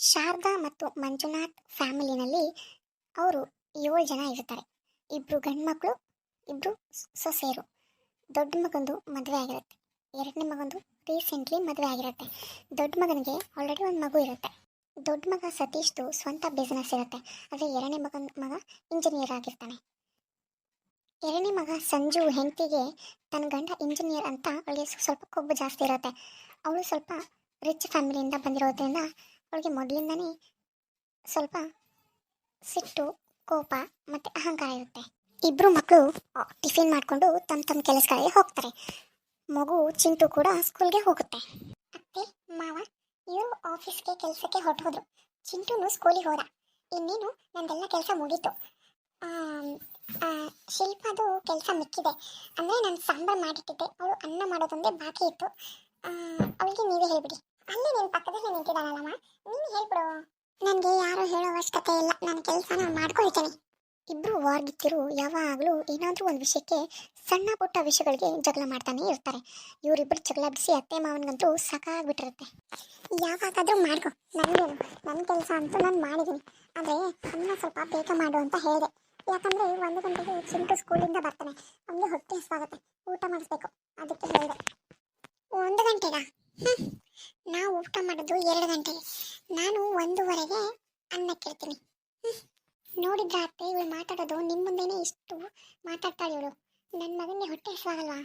ಶಾರದಾ ಮತ್ತು ಮಂಜುನಾಥ್ ಫ್ಯಾಮಿಲಿನಲ್ಲಿ ಅವರು ಏಳು ಜನ ಇರ್ತಾರೆ. ಇಬ್ಬರು ಗಂಡು ಮಕ್ಕಳು ಇಬ್ಬರು ಸೊಸೆಯರು. ದೊಡ್ಡ ಮಗಂದು ಮದುವೆ ಆಗಿರುತ್ತೆ. ಎರಡನೇ ಮಗಂದು ರೀಸೆಂಟ್ಲಿ ಮದುವೆ ಆಗಿರುತ್ತೆ. ದೊಡ್ಡ ಮಗನಿಗೆ ಆಲ್ರೆಡಿ ಒಂದು ಮಗು ಇರುತ್ತೆ. ದೊಡ್ಡ ಮಗ ಸತೀಶ್ದು ಸ್ವಂತ ಬಿಸ್ನೆಸ್ ಇರುತ್ತೆ. ಆದರೆ ಎರಡನೇ ಮಗನ, ಮಗ ಇಂಜಿನಿಯರ್ ಆಗಿರ್ತಾನೆ. ಎರಡನೇ ಮಗ ಸಂಜು ಹೆಂಡತಿಗೆ ತನ್ನ ಗಂಡ ಇಂಜಿನಿಯರ್ ಅಂತ ಅವಳಿಗೆ ಸ್ವಲ್ಪ ಕೊಬ್ಬು ಜಾಸ್ತಿ ಇರುತ್ತೆ. ಅವಳು ಸ್ವಲ್ಪ ರಿಚ್ ಫ್ಯಾಮಿಲಿಯಿಂದ ಬಂದಿರೋದ್ರಿಂದ ಅವಳಿಗೆ ಮೊದಲಿಂದನೇ ಸ್ವಲ್ಪ ಸಿಟ್ಟು, ಕೋಪ ಮತ್ತು ಅಹಂಕಾರ ಇರುತ್ತೆ. ಇಬ್ಬರು ಮಕ್ಕಳು ಟಿಫಿನ್ ಮಾಡಿಕೊಂಡು ತಮ್ಮ ತಮ್ಮ ಕೆಲಸಗಳಿಗೆ ಹೋಗ್ತಾರೆ. ಮಗು ಚಿಂಟು ಕೂಡ ಸ್ಕೂಲ್ಗೆ ಹೋಗುತ್ತೆ. ಅತ್ತೆ, ಮಾವ, ಇವರು ಆಫೀಸ್ಗೆ ಕೆಲಸಕ್ಕೆ ಹೊರಟೋದ್ರು ಚಿಂಟುನು ಸ್ಕೂಲಿಗೆ ಹೋದ. ಇನ್ನೇನು ನಂದೆಲ್ಲ ಕೆಲಸ ಮುಗೀತು. ಶಿಲ್ಪದು ಕೆಲಸ ಮಿಕ್ಕಿದೆ. ಅಂದರೆ ನಾನು ಸಾಂಬಾರು ಮಾಡಿಟ್ಟಿದ್ದೆ. ಅವಳು ಅನ್ನ ಮಾಡೋದೊಂದೇ ಬಾಕಿ ಇತ್ತು. ಅವಳಿಗೆ ನೀವೇ ಹೇಳ್ಬಿಡಿ. ಅಲ್ಲೇ ನಿನ್ ಪಕ್ಕದಲ್ಲಿ ನಿಂತಿದ್ದಾನಲ್ಲಮ್ಮ ನೀನು ಹೇಳ್ಬಿಡು. ನನಗೆ ಯಾರು ಹೇಳೋ ಅವಶ್ಯಕತೆ ಇಲ್ಲ. ನನ್ನ ಕೆಲಸ ನಾನು ಮಾಡ್ಕೊಳ್ತೇನೆ. ಇಬ್ರು ವಾರ್ಗಿತ್ತಿರು ಯಾವಾಗಲೂ ಏನಾದರೂ ಒಂದು ವಿಷಯಕ್ಕೆ ಸಣ್ಣ ಪುಟ್ಟ ವಿಷಯಗಳಿಗೆ ಜಗಳ ಮಾಡ್ತಾನೆ ಇರ್ತಾರೆ. ಇವರಿಬ್ಬರು ಜಗಳ ಬಿಡಿಸಿ ಅತ್ತೆ ಮಾವನಿಗಂತೂ ಸಾಕಾಗ್ಬಿಟ್ಟಿರುತ್ತೆ. ಯಾವಾಗಾದರೂ ಮಾಡ್ಕೊ. ನನಗೇನು ನನ್ನ ಕೆಲಸ ಅಂತೂ ನಾನು ಮಾಡಿದ್ದೀನಿ ಆದರೆ ಅನ್ನ ಸ್ವಲ್ಪ ಬೇಗ ಮಾಡು ಅಂತ ಹೇಳಿದೆ. ಯಾಕಂದರೆ ಒಂದು ಗಂಟೆಗೆ ಚಿಂಟು ಸ್ಕೂಲಿಂದ ಬರ್ತಾನೆ. ಅವನಿಗೆ ಹೊಟ್ಟೆ ಹಸ್ವಾಗುತ್ತೆ. ಊಟ ಮಾಡಿಸ್ಬೇಕು. ಅದಕ್ಕೆ ಹೇಳಿದೆ. ಒಂದು ಗಂಟೆಗ? ನಾವು ಊಟ ಮಾಡೋದು ಎರಡು ಗಂಟೆಗೆ ನಾನು ಒಂದೂವರೆಗೆ ಅನ್ನಕ್ಕಿರ್ತೀನಿ ಕೇಳ್ತೀನಿ. ನೋಡಿದ್ರ ಅತ್ತೆ ಇವಳು ಮಾತಾಡೋದು ನಿಮ್ಮ ಮುಂದೆನೇ ಇಷ್ಟು ಮಾತಾಡ್ತಾಳೆ ಇವಳು. ನನ್ನ ಮಗನಿಗೆ ಹೊಟ್ಟೆ ಹಸುವಾಗಲ್ವಾ?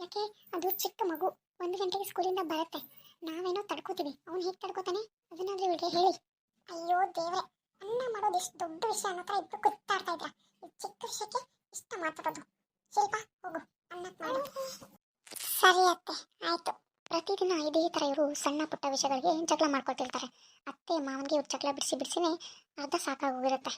ಯಾಕೆ? ಅದು ಚಿಕ್ಕ ಮಗು. ಒಂದು ಗಂಟೆಗೆ ಸ್ಕೂಲಿಂದ ಬರುತ್ತೆ. ನಾವೇನೋ ತಡ್ಕೋತೀವಿ. ಅವನು ಹೇಗೆ ತಡ್ಕೋತಾನೆ? ಅದನ್ನಾದ್ರೂ ಇವಳಿಗೆ ಹೇಳಿ. ಅಯ್ಯೋ ದೇವ್ರೆ ಅನ್ನ ಮಾಡೋದು ಎಷ್ಟು ದೊಡ್ಡ ವಿಷಯ ಅನ್ನೋ ಥರ ಇಬ್ಬರು ಕುತ್ತಾಡ್ತಾ ಇದ್ರ. ಈ ಚಿಕ್ಕ ವಿಷಯಕ್ಕೆ ಇಷ್ಟ ಮಾತಾಡೋದು. ಶಿಲ್ಪ ಹೋಗು. ಅನ್ನ ಮಾಡು. ಸರಿ ಅತ್ತೆ ಆಯ್ತು. ಪ್ರತಿದಿನ ಇದೇ ಥರ ಇವರು ಸಣ್ಣ ಪುಟ್ಟ ವಿಷಯಗಳಿಗೆ ಜಗಳ ಮಾಡ್ಕೊತಿರ್ತಾರೆ ಅತ್ತೆ ಮಾವನಿಗೆ ಇವ್ರು ಜಗಳ ಬಿಡಿಸಿ ಬಿಡಿಸಿನೇ ಅರ್ಧ ಸಾಕಾಗೋಗಿರುತ್ತೆ.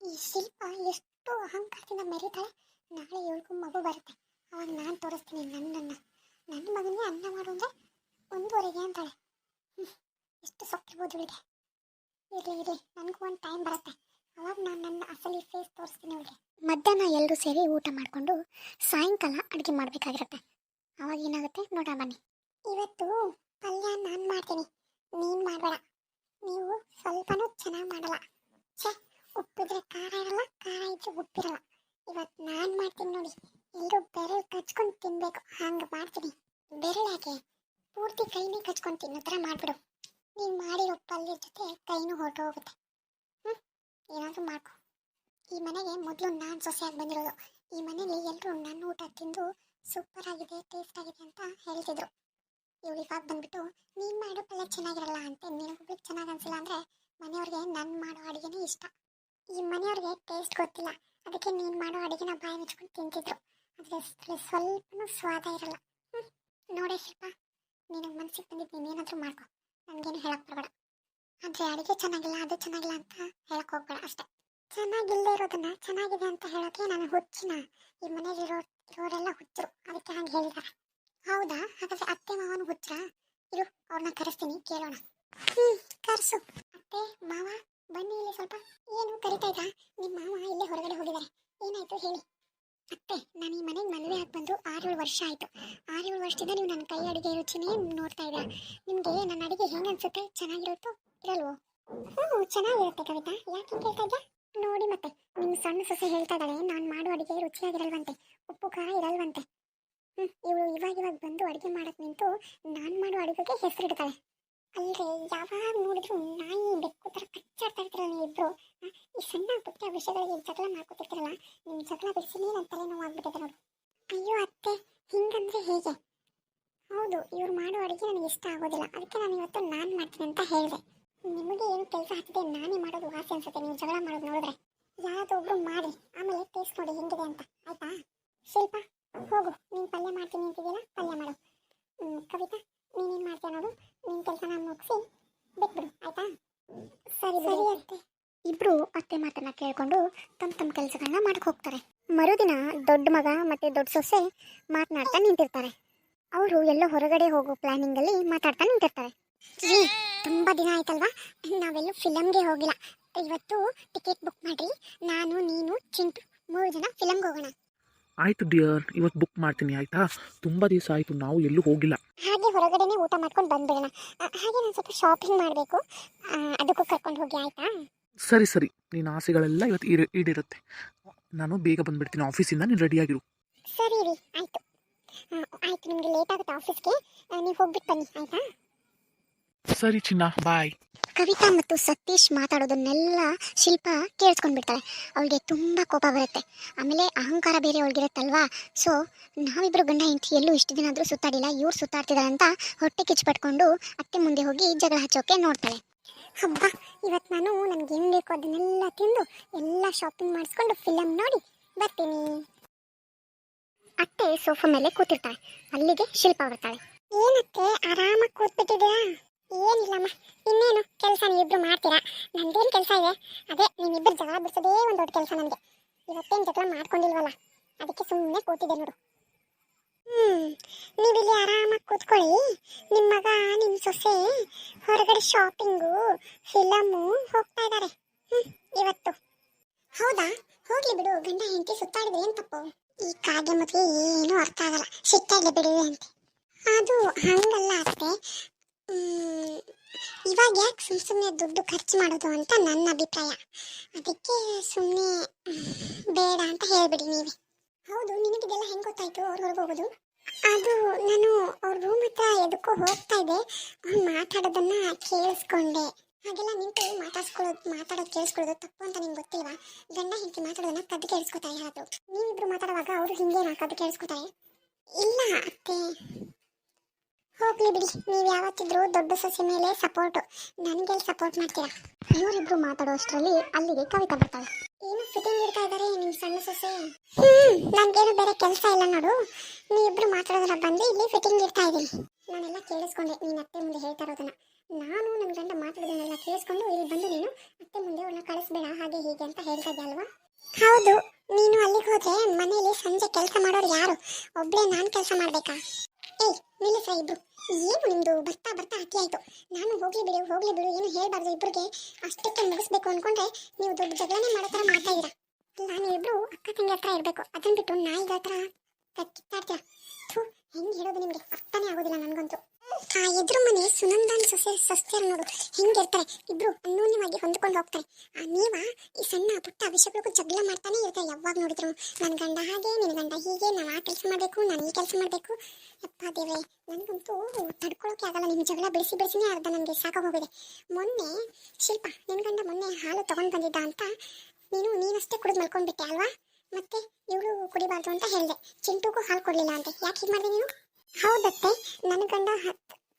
ಈ ಶಿಲ್ಪ ಎಷ್ಟು ಅಹಂಕಾರದಿಂದ ಮೆರೀತಾಳೆ. ನಾಳೆ ಇವಳಿಗೂ ಮಗು ಬರುತ್ತೆ. ಅವಾಗ ನಾನು ತೋರಿಸ್ತೀನಿ ನನ್ನನ್ನು. ನನ್ನ ಮಗನಿಗೆ ಅನ್ನ ಮಾಡು ಅಂದರೆ ಒಂದೂವರೆಗೆ ಅಂತಾಳೆ. ಎಷ್ಟು ಸೊಕ್ಕಿರ್ಬೋದು ಇವಳಿಗೆ. ಇರಲಿ ಇರಲಿ, ನನಗೂ ಒಂದು ಟೈಮ್ ಬರುತ್ತೆ. ಅವಾಗ ನಾನು ನನ್ನ ಅಸಲಿ ಫೇಸ್ ತೋರಿಸ್ತೀನಿ ಅವಳಿಗೆ ಮಧ್ಯಾಹ್ನ ಎಲ್ಲರೂ ಸೇರಿ ಊಟ ಮಾಡಿಕೊಂಡು ಸಾಯಂಕಾಲ ಅಡುಗೆ ಮಾಡಬೇಕಾಗಿರುತ್ತೆ. ಅವಾಗ ಏನಾಗುತ್ತೆ? ನೋಡ ಬನ್ನಿ. ಇವತ್ತು ಪಲ್ಯ ನಾನು ಮಾಡ್ತೀನಿ. ನೀನು ಮಾಡಬೇಡ. ನೀವು ಸ್ವಲ್ಪನೂ ಚೆನ್ನಾಗಿ ಮಾಡಲ್ಲ. ಛೇ, ಉಪ್ಪಿದ್ರೆ ಖಾರ ಇರಲ್ಲ, ಖಾರ ಇದ್ರೆ ಉಪ್ಪಿರಲ್ಲ. ಇವತ್ತು ನಾನು ಮಾಡ್ತೀನಿ ನೋಡಿ. ಎಲ್ಲರೂ ಬೆರಳು ಕಚ್ಕೊಂಡು ತಿನ್ಬೇಕು. ಹಂಗೆ ಮಾಡ್ತೀನಿ. ಬೆರಳು ಯಾಕೆ? ಪೂರ್ತಿ ಕೈನೇ ಕಚ್ಕೊಂಡು ತಿನ್ನೋ ಥರ ಮಾಡಿಬಿಡು. ನೀನು ಮಾಡಿರೋ ಪಲ್ಯದ ಜೊತೆ ಕೈನೂ ಹೊರಟೋಗುತ್ತೆ ಹ್ಞೂ ಏನಾದರೂ ಮಾಡ್ಕೊ. ಈ ಮನೆಗೆ ಮೊದಲು ನಾನು ಸೊಸೆಯಾಗಿ ಬಂದಿರೋದು. ಈ ಮನೇಲಿ ಎಲ್ಲರೂ ನನ್ನ ಊಟ ತಿಂದು ಸೂಪರ್ ಆಗಿದೆ ಟೇಸ್ಟ್ ಆಗಿದೆ ಅಂತ ಹೇಳ್ತಿದ್ರು. ಇವ್ರು ಇವಾಗ ಬಂದ್ಬಿಟ್ಟು, ನೀನು ಮಾಡೋ, ಪಲ್ಯ ಚೆನ್ನಾಗಿರಲ್ಲ ಅಂತ ನಿನಗೊಬ್ಳಿಗೆ ಚೆನ್ನಾಗಿ ಅನ್ಸಿಲ್ಲ ಅಂದರೆ ಮನೆಯವ್ರಿಗೆ ನಾನು ಮಾಡೋ ಅಡುಗೆನೇ ಇಷ್ಟ. ಈ ಮನೆಯವ್ರಿಗೆ ಟೇಸ್ಟ್ ಗೊತ್ತಿಲ್ಲ. ಅದಕ್ಕೆ ನೀನು ಮಾಡೋ ಅಡುಗೆನ ಬಾಯಿ ಮುಚ್ಕೊಂಡು ತಿಂತಿದ್ರು. ಆದರೆ ಸ್ವಲ್ಪನೂ ಸ್ವಾದ ಇರಲ್ಲ. ನೋಡೇ ಶಿಲ್ಪ ನೀನು ಮನ್ಸಿಗೆ ಬಂದಿದ್ದು ನೀನೇನಾದರೂ ಮಾಡ್ಕೊ. ನನಗೇನು ಹೇಳಕ್ಕೆ ಬರಬೇಡ. ಆದರೆ ಅಡುಗೆ ಚೆನ್ನಾಗಿಲ್ಲ, ಅದು ಚೆನ್ನಾಗಿಲ್ಲ ಅಂತ ಹೇಳಕ್ಕೆ ಹೋಗ್ಬೇಡ ಅಷ್ಟೇ. ಚೆನ್ನಾಗಿಲ್ಲದೆ ಇರೋದನ್ನ ಚೆನ್ನಾಗಿದೆ ಅಂತ ಹೇಳೋಕೆ ನಾನು ಹುಚ್ಚಿನ. ಈ ಮನೇಲಿರೋ ಇರೋರೆಲ್ಲ ಹುಚ್ಚರು. ಅದಕ್ಕೆ ಹಂಗೆ ಹೇಳಿದ್ದಾರೆ. ಹೌದಾ? ಹಾಗಾದ್ರೆ ಅತ್ತೆ ಮಾವನ ಹುಚ್ಚರ ಇರು ಅವ್ರನ್ನ ಕರೆಸ್ತೀನಿ, ಕೇಳೋಣ. ಹ್ಮ್, ಕರೆಸು. ಅತ್ತೆ, ಮಾವ, ಬನ್ನಿ ಇಲ್ಲಿ ಸ್ವಲ್ಪ. ಏನು ಕರಿತಾ ಇದ್ದ ನಿಮ್ಮ ಮಾವ ಇಲ್ಲೇ ಹೊರಗಡೆ ಹೋಗಿದ್ದಾರೆ. ಏನಾಯ್ತು ಹೇಳಿ. ಅತ್ತೆ, ನಾನು ಈ ಮನೆಗೆ ಮದುವೆ ಆಗಿ ಬಂದು ಆರೇಳು ವರ್ಷ ಆಯಿತು. ಆರೇಳು ವರ್ಷದಿಂದ ನೀವು ನನ್ನ ಕೈ ಅಡುಗೆ ರುಚಿನೇ ನೋಡ್ತಾ ಇದ್ದೀರಾ? ನಿಮಗೆ ನನ್ನ ಅಡುಗೆ ಹೆಂಗೆ ಅನ್ಸುತ್ತೆ? ಚೆನ್ನಾಗಿರುತ್ತೋ? ಇರಲ್ವೋ? ಹ್ಞೂ ಚೆನ್ನಾಗಿರುತ್ತೆ ಕವಿತಾ. ಯಾಕೆ ಕೇಳ್ತಾ ಇದ್ಯಾ? ನೋಡಿ ಮತ್ತೆ ನಿಮ್ಮ ಸಣ್ಣ ಸೊಸೆ ಹೇಳ್ತಾ ಇದ್ದಾಳೆ, ನಾನು ಮಾಡೋ ಅಡಿಗೆ ರುಚಿಯಾಗಿರಲ್ವಂತೆ, ಉಪ್ಪು ಖಾರ ಇರಲ್ವಂತೆ. ಹ್ಞೂ ಇವಳು ಇವಾಗ ಇವಾಗ ಬಂದು ಅಡುಗೆ ಮಾಡಕ್ಕೆ ನಿಂತು ನಾನು ಮಾಡೋ ಅಡುಗೆಗೆ ಹೆಸರಿಡ್ತಾಳೆ. ಅಲ್ರಿ, ಯಾವಾಗ ನೋಡಿದ್ರು ನಾಯಿ ಬೆಕ್ಕು ಥರ ಕಚ್ಚಾಡ್ತಾ ಇರ್ತೀರಲ್ಲ ನೀವು ಇಬ್ರು? ಈ ಸಣ್ಣ ಪುಟ್ಟ ವಿಷಯಗಳಿಗೆ ಜಗಳ ಮಾಡ್ಕೊತಿರ್ತೀರಲ್ಲ ನಿಮ್ಮ ಜಗಳ ಬಿಡಿಸಿ ನನ್ನ ತಲೆನೋವು ಆಗ್ಬಿಟ್ಟಿದೆ ನೋಡು. ಅಯ್ಯೋ ಅತ್ತೆ, ಹಿಂಗಂದ್ರೆ ಹೇಗೆ? ಹೌದು, ಇವ್ರು ಮಾಡೋ ಅಡುಗೆ ನನಗೆ ಇಷ್ಟ ಆಗೋದಿಲ್ಲ, ಅದಕ್ಕೆ ನಾನು ಇವತ್ತು ನಾನು ಮಾಡ್ತೀನಿ ಅಂತ ಹೇಳಿದೆ. ನಿಮಗೆ ಏನು ಕೆಲಸ ಹತ್ತಿದೆ ನಾನೇ ಮಾಡೋದು ವಾಸಿ ಅನ್ಸುತ್ತೆ. ನೀವು ಜಗಳ ಮಾಡೋದು ನೋಡಿದ್ರೆ. ಯಾವ್ದೊಬ್ರು ಮಾಡಿ ಆಮೇಲೆ ಟೇಸ್ಟ್ ನೋಡಿ ಹೆಂಗಿದೆ ಅಂತ. ಆಯ್ತಾ? ಶಿಲ್ಪ ಹೋಗು. ನೀನು ಪಲ್ಯ ಮಾಡ್ತೀನಿ ಅಂತಿದೆಯಲ್ಲ ಪಲ್ಯ ಮಾಡು. ಕವಿತಾ ನೀನೇನು ಮಾಡ್ತೀಯ ನೋಡು. ನಿನ್ನ ಕೆಲಸನ ಮುಗಿಸಿ ಬಿಟ್ಬಿಡು. ಆಯ್ತಾ? ಸರಿ ಸರಿ ಅತ್ತೆ. ಇಬ್ರು ಅತ್ತೆ ಮಾತನ್ನ ಕೇಳಿಕೊಂಡು ತಮ್ಮ ತಮ್ಮ ಕೆಲಸಗಳನ್ನ ಮಾಡಕ್ ಹೋಗ್ತಾರೆ. ಮರುದಿನ ದೊಡ್ಡ ಮಗ ಮತ್ತೆ ದೊಡ್ಡ ಸೊಸೆ ಮಾತನಾಡ್ತಾ ನಿಂತಿರ್ತಾರೆ. ಅವರು ಎಲ್ಲೋ ಹೊರಗಡೆ ಹೋಗೋ ಪ್ಲಾನಿಂಗ್ ಅಲ್ಲಿ ಮಾತಾಡ್ತಾ ನಿಂತಿರ್ತಾರೆ. ತುಂಬಾ ದಿನ ಆಯ್ತಲ್ವಾ? ನಾವೆಲ್ಲೂ ಫಿಲಮ್ಗೆ ಹೋಗಿಲ್ಲ. ಇವತ್ತು ಟಿಕೆಟ್ ಬುಕ್ ಮಾಡ್ರಿ. ನಾನು ನೀನು ಚಿಂಟು ಮೂರು ಜನ ಫಿಲಮ್ಗೆ ಹೋಗೋಣ. ಆಯಿತು ಡಿಯರ್ ಇವತ್ತು ಬುಕ್ ಮಾಡ್ತೀನಿ ಆಯಿತಾ? ತುಂಬ ದಿವಸ ಆಯಿತು ನಾವು ಎಲ್ಲೂ ಹೋಗಿಲ್ಲ. ಹಾಗೆ ಹೊರಗಡೆನೇ ಊಟ ಮಾಡ್ಕೊಂಡು ಬಂದ್ಬಿಡೋಣ. ಆ, ಹಾಗೆ ನಾನು ಸ್ವಲ್ಪ ಶಾಪಿಂಗ್ ಮಾಡಬೇಕು. ಅದಕ್ಕೂ ಕರ್ಕೊಂಡು ಹೋಗಿ ಆಯ್ತಾ? ಸರಿ ಸರಿ. ನಿನ್ನ ಆಸೆಗಳೆಲ್ಲ ಇವತ್ತು ಈಡೇ ಈಡೇರುತ್ತೆ. ನಾನು ಬೇಗ ಬಂದ್ಬಿಡ್ತೀನಿ ಆಫೀಸಿಂದ ನೀನು ರೆಡಿಯಾಗಿರು ಸರಿ ರೀ ಆಯಿತು. ಆಯಿತು ನಿಮಗೆ ಲೇಟ್ ಆಗುತ್ತೆ ಆಫೀಸ್ಗೆ. ನೀವು ಹೋಗ್ಬಿಟ್ಟು ಬನ್ನಿ ಆಯಿತಾ? ಸರಿ ಚಿನ್ನ ಬಾಯ್ ಕವಿತಾ ಮತ್ತು ಸತೀಶ್ ಮಾತಾಡೋದನ್ನೆಲ್ಲ ಶಿಲ್ಪ ಕೇಳಿಸ್ಕೊಂಡ್ಬಿಡ್ತಾಳೆ. ಅವಳಿಗೆ ತುಂಬ ಕೋಪ ಬರುತ್ತೆ. ಆಮೇಲೆ ಅಹಂಕಾರ ಬೇರೆ ಅವಳಿಗಿರುತ್ತಲ್ವಾ? ಸೊ ನಾವಿಬ್ಬರು ಗಂಡ ಹೆಂಡತಿ ಎಲ್ಲೂ ಇಷ್ಟು ದಿನ ಆದರೂ ಸುತ್ತಾಡಿಲ್ಲ. ಇವ್ರು ಸುತ್ತಾಡ್ತಿದ್ದಾರೆ ಅಂತ ಹೊಟ್ಟೆ ಕಿಚ್ಚು ಪಟ್ಕೊಂಡು ಅತ್ತೆ ಮುಂದೆ ಹೋಗಿ ಜಗಳ ಹಚ್ಚೋಕೆ ನೋಡ್ತಾಳೆ. ಹಬ್ಬ ಇವತ್ತು ನಾನು ನನಗೆ ಏನು ಬೇಕು ಅದನ್ನೆಲ್ಲ ತಿಂದು ಎಲ್ಲ ಶಾಪಿಂಗ್ ಮಾಡಿಸ್ಕೊಂಡು ಫಿಲಮ್ ನೋಡಿ ಬರ್ತೀನಿ. ಅತ್ತೆ ಸೋಫಾ ಮೇಲೆ ಕೂತಿರ್ತಾಳೆ. ಅಲ್ಲಿಗೆ ಶಿಲ್ಪ ಬರ್ತಾಳೆ. ಏನತ್ತೆ, ಆರಾಮಾಗಿ ಕೂತ್ಬಿಟ್ಟಿದ್ದೀರಾ ಏನಿಲ್ಲಮ್ಮ, ಇನ್ನೇನು ಕೆಲಸ ನೀವಿಬ್ರು ಮಾಡ್ತೀರಾ? ನಂದೇನು ಕೆಲಸ ಇದೆ. ಅದೇ ನೀವಿಬ್ಬರು ಜಗಳ ಬಿಡಿಸೋದೇ ಒಂದು ದೊಡ್ಡ ಕೆಲಸ ನನಗೆ ಇವತ್ತೇನು ಜಗಳ ಮಾಡ್ಕೊಂಡಿಲ್ವಲ್ಲ? ಅದಕ್ಕೆ ಸುಮ್ಮನೆ ಕೂತಿದ್ದೆ ನೋಡು. ಹ್ಮ್, ನೀವಿಲ್ಲಿ ಆರಾಮಾಗಿ ಕೂತ್ಕೊಳ್ಳಿ. ನಿಮ್ಮ ಮಗ ನಿಮ್ಮ ಸೊಸೆ ಹೊರಗಡೆ ಶಾಪಿಂಗು ಫಿಲಮು ಹೋಗ್ತಾ ಇದ್ದಾರೆ ಹ್ಮ್, ಇವತ್ತು. ಹೌದಾ? ಹೋಗ್ಲಿ ಬಿಡು, ಗಂಡ ಹೆಂಡತಿ ಸುತ್ತಾಡಿದ್ರೆ ಏನು ತಪ್ಪು? ಈ ಕಾಗೆ ಮದುವೆ ಏನೂ ಅರ್ಥ ಆಗಲ್ಲ. ಸಿಟ್ಟಾಗ್ಲಿ ಬಿಡು ಅಂತ. ಅದು ಹಂಗಲ್ಲ ಅತ್ತೆ. ಇವಾಗ ಯಾಕೆ ಸುಮ್ ಸುಮ್ಮನೆ ದುಡ್ಡು ಖರ್ಚು ಮಾಡೋದು ಅಂತ ನನ್ನ ಅಭಿಪ್ರಾಯ. ಅದಕ್ಕೆ ಸುಮ್ಮನೆ ಬೇಡ ಅಂತ ಹೇಳ್ಬಿಡಿ ನೀವೇ. ಹೌದು ನಿನಗಿದೆಲ್ಲ ಹೆಂಗೆ ಗೊತ್ತಾಯ್ತು ಅವ್ರು ಹೊರಗೆ ಹೋಗೋದು? ಅದು ನಾನು ಅವ್ರ ರೂಮ್ ಹತ್ರ ಎದಕ್ಕೋ ಹೋಗ್ತಾ ಇದ್ದೆ. ಅವ್ರು ಮಾತಾಡೋದನ್ನ ಕೇಳಿಸ್ಕೊಂಡೆ. ಹಾಗೆಲ್ಲ ನಿಂತು ಮಾತಾಡ್ಸ್ಕೊಳ್ಳೋದು ಮಾತಾಡೋದು ಕೇಳಿಸ್ಕೊಳ್ಳೋದು ತಪ್ಪು ಅಂತ ನಿಮ್ಗೆ ಗೊತ್ತಿಲ್ವಾ? ಗಂಡ ಹೆಂಡತಿ ಮಾತಾಡೋದನ್ನ ಕದ್ದು ಕೇಳಿಸ್ಕೊತಾರೆ ಯಾರಾದ್ರು. ನೀವಿಬ್ರು ಮಾತಾಡುವಾಗ ಅವರು ಹಿಂಗೆ ಕದ್ದು ಕೇಳಿಸ್ಕೊತಾರೆ? ಇಲ್ಲ ಅತ್ತೆ. ಹೋಗ್ಲಿ ಬಿಡಿ. ನೀವು ಯಾವತ್ತಿದ್ರು ದೊಡ್ಡ ಸಸಿ ಮೇಲೆ ಸಪೋರ್ಟ್ ನನಗೆ ಸಪೋರ್ಟ್ ಮಾಡ್ತೀರಾ? ಇವರಿಬ್ರು ಮಾತಾಡೋ ಅಷ್ಟರಲ್ಲಿ ಅಲ್ಲಿಗೆ ಕವಿತಾ ಬರ್ತಾಳೆ. ಏನು ಫಿಟ್ಟಿಂಗ್ ಇರ್ತಾ ಇದಾರೆ ನಿಮ್ ಸಣ್ಣ ಸೊಸೆ? ಹ್ಮ್ ನನ್ಗೇನು ಬೇರೆ ಕೆಲಸ ಇಲ್ಲ ನೋಡು. ನೀವಿಬ್ರು ಮಾತಾಡೋದ್ರ ಬಂದು ಇಲ್ಲಿ ಫಿಟ್ಟಿಂಗ್ ಇಡ್ತಾ ಇದ್ದೀನಿ ನಾನೆಲ್ಲ ಕೇಳಿಸ್ಕೊಂಡೆ, ನೀನ್ ಅತ್ತೆ ಮುಂದೆ ಹೇಳ್ತಾ ಇರೋದನ್ನ. ನಾನು ನನ್ನ ಗಂಡ ಮಾತಾಡೋದನ್ನೆಲ್ಲ ಕೇಳಿಸ್ಕೊಂಡು ಇಲ್ಲಿ ಬಂದು ನೀನು ಅತ್ತೆ ಮುಂದೆ ಅವ್ರನ್ನ ಕಳಿಸ್ಬೇಡ, ಹಾಗೆ ಹೀಗೆ ಅಂತ ಹೇಳ್ತಾ ಇದ್ದೆ ಹೌದು, ನೀನು ಅಲ್ಲಿಗೆ ಹೋದ್ರೆ ಮನೇಲಿ ಸಂಜೆ ಕೆಲಸ ಮಾಡೋರು ಯಾರು? ಒಬ್ಳೆ ನಾನು ಕೆಲಸ ಮಾಡ್ಬೇಕಾ? ಏಯ್ ನಿಲ್ಲಿಸ ಇಬ್ರು. ಏನು ನಿಮ್ದು? ಬರ್ತಾ ಬರ್ತಾ ಅತಿ ಆಯ್ತು. ನಾನು ಹೋಗ್ಲಿ ಬಿಡು ಹೋಗ್ಲಿ ಬಿಡು ಏನು ಹೇಳ್ಬಾರ್ದು ಇಬ್ರಿಗೆ. ಅಷ್ಟಕ್ಕೆ ಮುಗಿಸ್ಬೇಕು ಅನ್ಕೊಂಡ್ರೆ ನೀವು ದೊಡ್ಡ ಜಗಳನೇ ಮಾಡೋ ಥರ ಮಾಡ್ತಾ ಇದ್ದೀರಾ. ನಾನು ಇಬ್ರು ಅಕ್ಕ, ತಂಗಿ ಹತ್ರ ಇರಬೇಕು. ಅದನ್ನ ಬಿಟ್ಟು ನಾಯಿಗಳ ಹತ್ರ ಕಿತ್ತಾಡ್ತೀರ ಥೂ, ಹೆಂಗೆ ಹೇಳೋದು ನಿಮಗೆ? ಅರ್ಥನೇ ಆಗೋದಿಲ್ಲ ನನಗಂತೂ. ಆ ಎದುರು ಮನೆ ಸುನಂದನ್ ಸೊಸೆ ಸಸ್ತಿಯರು ನೋಡು ಹೆಂಗಿರ್ತಾರೆ ಇಬ್ರು ಅನ್ಯೋನ್ಯವಾಗಿ ಹೊಂದ್ಕೊಂಡು ಹೋಗ್ತಾರೆ. ಆ ನೀವ ಈ ಸಣ್ಣ ಪುಟ್ಟ ವಿಷಯಗಳಿಗೂ ಜಗಳ ಮಾಡ್ತಾನೆ ಇರ್ತಾರೆ ಯಾವಾಗ ನೋಡಿದ್ರು? ನನ್ನ ಗಂಡ ಹಾಗೆ ನಿನ್ನ ಗಂಡ ಹೀಗೆ, ನಾನು ಆ ಕೆಲಸ ಮಾಡಬೇಕು, ನಾನು ಈ ಕೆಲಸ ಮಾಡಬೇಕು. ಯಪ್ಪ ದೇವ್ರೆ, ನನಗಂತೂ ತಡ್ಕೊಳ್ಳೋಕೆ ಆಗಲ್ಲ. ನಿಮ್ಮ ಜಗಳ ಬೆಳೆಸಿ ಬೆಳೆಸಿನೇ ಅರ್ಧ ನನಗೆ ಸಾಕಾಗೋಗಿದೆ. ಮೊನ್ನೆ, ಶಿಲ್ಪ ನಿನ್ನ ಗಂಡ ಮೊನ್ನೆ ಹಾಲು ತಗೊಂಡು ಬಂದಿದ್ದ ಅಂತ ನೀನು, ನೀನಷ್ಟೇ ಕುಡಿದು ಮಲ್ಕೊಂಡ್ಬಿಟ್ಟೆ ಅಲ್ವಾ? ಮತ್ತೆ ಇವಳು ಕುಡಿಬಾರ್ದು ಅಂತ ಹೇಳಿದೆ. ಚಿಂಟುಗೂ ಹಾಲು ಕೊಡಲಿಲ್ಲ ಅಂತ. ಯಾಕೆ ಹೀಗೆ ಮಾಡಿದೆ ನೀನು? ಹೌದತ್ತೆ. ನನ್ನ ಗಂಡ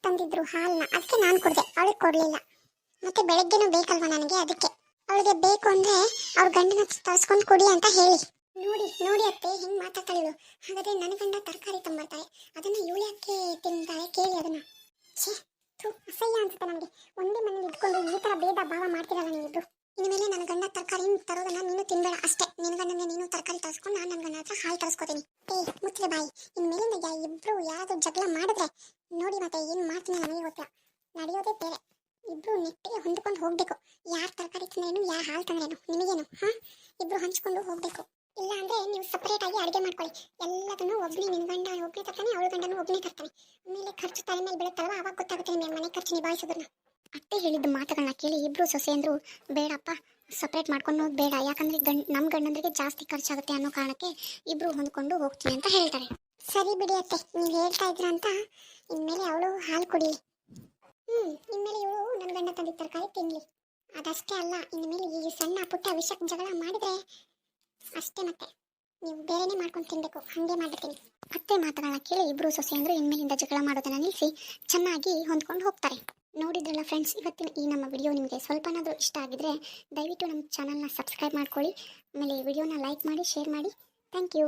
ತಂದಿದ್ರು ಹಾಲನ್ನ ಅದಕ್ಕೆ ನಾನು ಕೊಡ್ದೆ. ಅವಳಿಗೆ ಕೊಡಲಿಲ್ಲ. ಮತ್ತೆ ಬೆಳಗ್ಗೆನೂ ಬೇಕಲ್ವಾ ನನಗೆ? ಅದಕ್ಕೆ. ಅವಳಿಗೆ ಬೇಕು ಅಂದ್ರೆ ಅವ್ರ ಗಂಡನ ತರಿಸ್ಕೊಂಡು ಕೊಡಿ ಅಂತ ಹೇಳಿ. ನೋಡಿ ನೋಡಿ ಅತ್ತೆ, ಹೆಂಗ್ ಮಾತಾಡ್ತಾಳಿಳು ಹಾಗಾದ್ರೆ ನನ್ನ ಗಂಡ ತರಕಾರಿ ತಂಬರ್ತಾಳೆ. ಅದನ್ನ ಇವಳು ಯಾಕೆ ತಿಂತಾಳೆ? ಕೇಳಿ ಅದನ್ನ. ಛೇ ಅಸಹ್ಯ ಅನ್ಸುತ್ತೆ ನನಗೆ. ಒಂದೇ ಮನೇಲಿ ಇಟ್ಕೊಂಡು ಈ ತರ ಭೇದ ಭಾವ ಮಾಡ್ತಿರಲ್ಲ ನೀವಿಬ್ರು ಗಂಡ ತರೋದನ್ನ ನೀನು ತಿನ್ಬೇಡ. ಅಷ್ಟೇ. ನಿನ್ನ ನೀನು ತರಕಾರಿ ತರಿಸ್ಕೊಂಡು ನಾನು ನನ್ಗಣ್ಣ ಹತ್ರ ಹಾಲು ತರಿಸ್ಕೋತೀನಿ. ಏ ಮುಚ್ಚಲೆ ಬಾಯಿ. ಇನ್ನು ಮೇಲಿಂದ ಯಾ ಇಬ್ರು ಯಾವ್ದು ಜಗಳ ಮಾಡಿದ್ರೆ ನೋಡಿ ಮತ್ತೆ ಏನು ಮಾಡ್ತೀನಿ ನನಗೆ ಗೊತ್ತಿಲ್ಲ. ನಡೆಯೋದೇ ಬೇರೆ. ಇಬ್ರು ನೆಟ್ಟಿಗೆ ಹೊಂದ್ಕೊಂಡು ಹೋಗ್ಬೇಕು. ಯಾರು ತರಕಾರಿ ತಿಂದ್ರೇನು, ಯಾರು ಹಾಲು ತಂದ್ರೇನು, ನಿಮಗೇನು, ಹಾ? ಇಬ್ರು ಹಂಚ್ಕೊಂಡು ಹೋಗ್ಬೇಕು. ಇಲ್ಲ ಅಂದ್ರೆ ನೀವು ಸಪರೇಟ್ ಆಗಿ ಅಡುಗೆ ಮಾಡ್ಕೊಳ್ಳಿ. ಎಲ್ಲದನ್ನು ಒಬ್ಬನೇ ನಿನ್ ಗಂಡ ಒಬ್ಬನೇ ತರ್ತಾನೆ, ಅವಳ ಗಂಡನು ಒಬ್ಬನೇ ತರ್ತಾನೆ. ಆಮೇಲೆ ಖರ್ಚು ತಲೆ ಮೇಲೆ ಬೀಳುತ್ತಲ್ವ? ಅವಾಗ ಗೊತ್ತಾಗುತ್ತೆ ನಿಮಗೆ ಮನೆ ಖರ್ಚು ನಿಭಾಯಿಸೋದನ್ನ. ಅತ್ತೆ ಹೇಳಿದ ಮಾತುಗಳನ್ನ ಕೇಳಿ ಇಬ್ರು ಸೊಸೆ ಅಂದ್ರು, ಬೇಡಪ್ಪ ಸಪ್ರೇಟ್ ಮಾಡ್ಕೊಂಡು ಬೇಡ. ಯಾಕಂದ್ರೆ ಗಂಡ್ ನಮ್ಮ ಗಂಡಂದ್ರಿಗೆ ಜಾಸ್ತಿ ಖರ್ಚಾಗುತ್ತೆ ಅನ್ನೋ ಕಾರಣಕ್ಕೆ ಇಬ್ರು ಹೊಂದ್ಕೊಂಡು ಹೋಗ್ತೀನಿ ಅಂತ ಹೇಳ್ತಾರೆ. ಸರಿ ಬಿಡಿ ಅತ್ತೆ, ನೀವು ಹೇಳ್ತಾ ಇದ್ರ ಅಂತ? ಇನ್ಮೇಲೆ ಅವಳು ಹಾಲು ಕುಡಿಲಿ. ಹ್ಮ್, ಇನ್ಮೇಲೆ ಇವಳು ನನ್ನ ಗಂಡ ತಂದಿದ್ದ ತರಕಾರಿ ತಿನ್ಲಿ. ಅದಷ್ಟೇ ಅಲ್ಲ, ಇನ್ಮೇಲೆ ಈ ಸಣ್ಣ ಪುಟ್ಟ ವಿಷ ಜಗಳ ಮಾಡಿದ್ರೆ? ಅಷ್ಟೇ ಮತ್ತೆ, ನೀವು ಬೇರೆನೇ ಮಾಡ್ಕೊಂಡು ತಿನ್ಬೇಕು, ಹಂಗೆ ಮಾಡ್ತೀನಿ. ಅತ್ತೆ ಮಾತುಗಳನ್ನ ಕೇಳಿ ಇಬ್ರು ಸೊಸೆ ಅಂದ್ರೆ, ಇನ್ಮೇಲಿಂದ ಜಗಳ ಮಾಡೋದನ್ನ ನಿಲ್ಲಿಸಿ ಚೆನ್ನಾಗಿ ಹೊಂದ್ಕೊಂಡು ಹೋಗ್ತಾರೆ. ನೋಡಿದ್ರಲ್ಲ ಫ್ರೆಂಡ್ಸ್ ಇವತ್ತಿನ ಈ ನಮ್ಮ ವಿಡಿಯೋ ನಿಮಗೆ ಸ್ವಲ್ಪನಾದರೂ ಇಷ್ಟ ಆಗಿದ್ರೆ ದಯವಿಟ್ಟು ನಮ್ಮ ಚಾನಲ್ನ ಸಬ್ಸ್ಕ್ರೈಬ್ ಮಾಡ್ಕೊಳ್ಳಿ. ಆಮೇಲೆ ವಿಡಿಯೋನ ಲೈಕ್ ಮಾಡಿ ಶೇರ್ ಮಾಡಿ. Thank you